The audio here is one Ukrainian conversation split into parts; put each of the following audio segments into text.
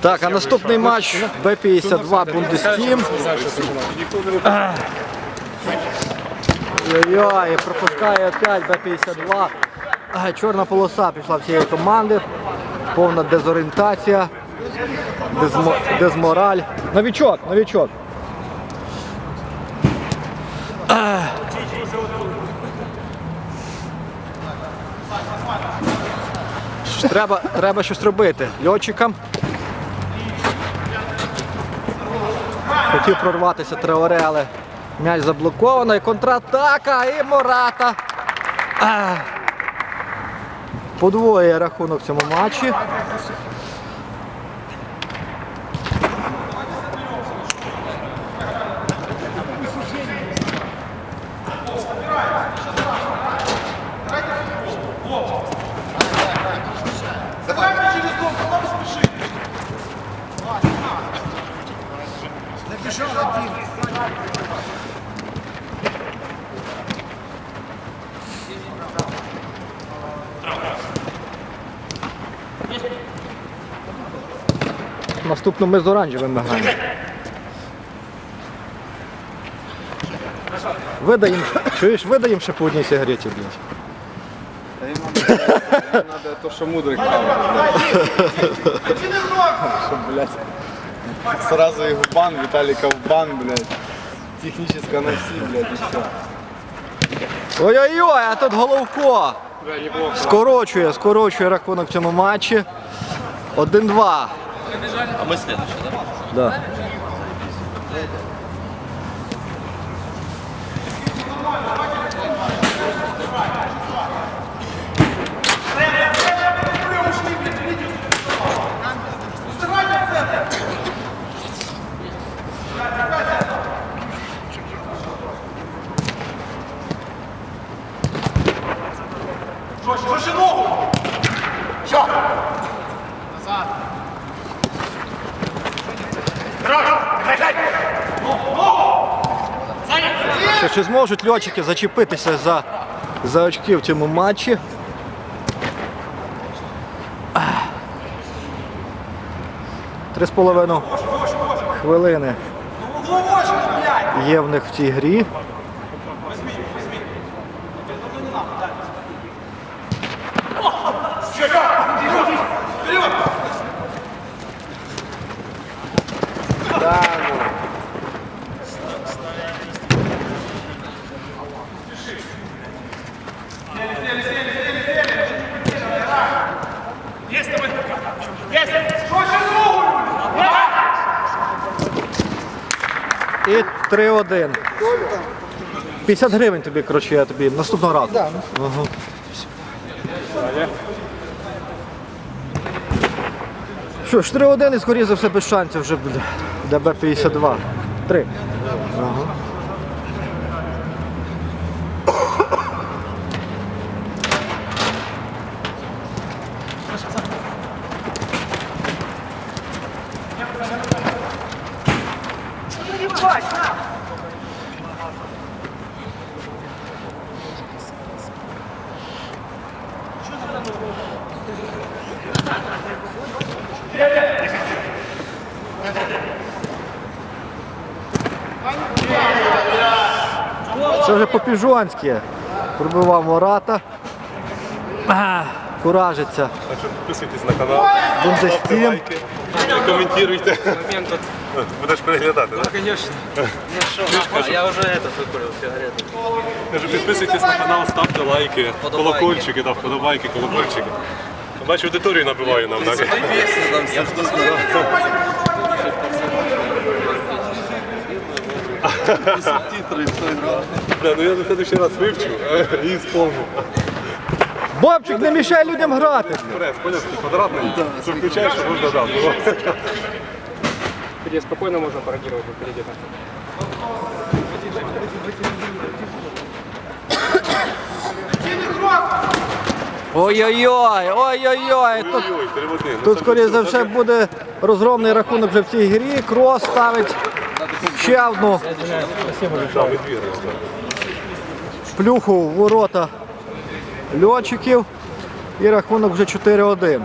Так, а наступний матч Б-52 Бундестім. Ой-ой, пропускає опять Б-52. Чорна полоса пішла в цієї команди. Повна дезорієнтація, дезмо, дезмораль. Новічок, новічок. Ах. Ж, Треба, треба щось робити. Льотчикам. Хотів прорватися Треоре, але м'яч заблоковано. І контратака, і Мората. Подвоє рахунок в цьому матчі. Наступно ми з оранжевим граємо. Видаємо, чуєш, видаємо ще по одній сигареті, блядь. Надо то, що мудрик. Щоб, блядь, сразу їх в бан, Віталіка в бан, блядь. Техническое на всі, блядь, і все. Ой-ой-ой, а тут Головко. Скорочує, скорочує рахунок в цьому матчі. 1-2. А мы следующие, да? Да. Що, Чи зможуть льотчики зачепитися за, за очки в цьому матчі? Три з половиною хвилини є в них в цій грі. І 3-1. 50 гривень тобі, коротше, я тобі наступного разу. Ага. Що ж, 3-1 і скоріше за все без шансів вже буде. ДБ-52. 3. Це вже по-піжонськи. Пробивав Мората. Куражиться. Так що підписуйтесь на канал, Бундестім. коментуйте. Будеш переглядати, так? Конечно. Ну что, а я уже это выкурил сигарету. Кажу, підписуйтесь на канал, ставте лайки, Вподобайки. колокольчики, да, вподобайки, колокольчики. Бачу, аудиторію набиваю нам. Так? Там все Бля, ну я на следующий раз вивчу і сповню. Бобчик, не мішай людям грати. Прес, поняв, такий квадратний, що включаєш, що можна дати. Где спокойно можно пародировать впереди. Ой-ой-ой, ой-ой-ой. Тут, Ой-ой. Ну, тут скоріше за все буде розгромний рахунок вже в цій грі. Крос ставить ще одну плюху в ворота льотчиків. І рахунок вже 4-1.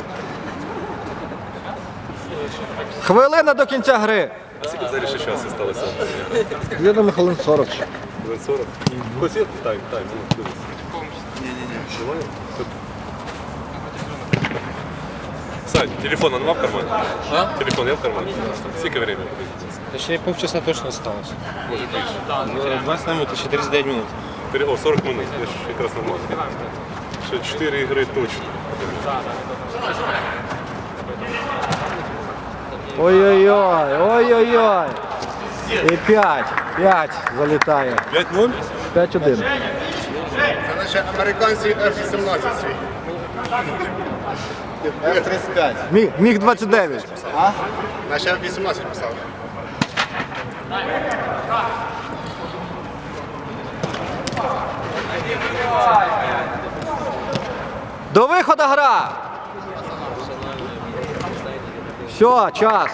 Хвилина до кінця гри. А скільки взагалі ще часу сталося? Я думаю, хвилин 40. Хвилин 40? Хтось є? Так, так, ну, дивись. Ні-ні-ні. Сань, телефон нема в кармані? А? Телефон є в кармані? Скільки время? Ще полчаса точно осталось. Може більше. 20 минут, ще 39 минут. О, 40 минут, я ж якраз нормально. Ще 4 ігри точно. Ой-ой-ой, ой-ой-ой. І 5. 5 залітає. 5-0? 5-1. Це наші американці F-18 свій. F-35. Міг, міг 29. Наші F-18 писали. Виходу гра. Все, час.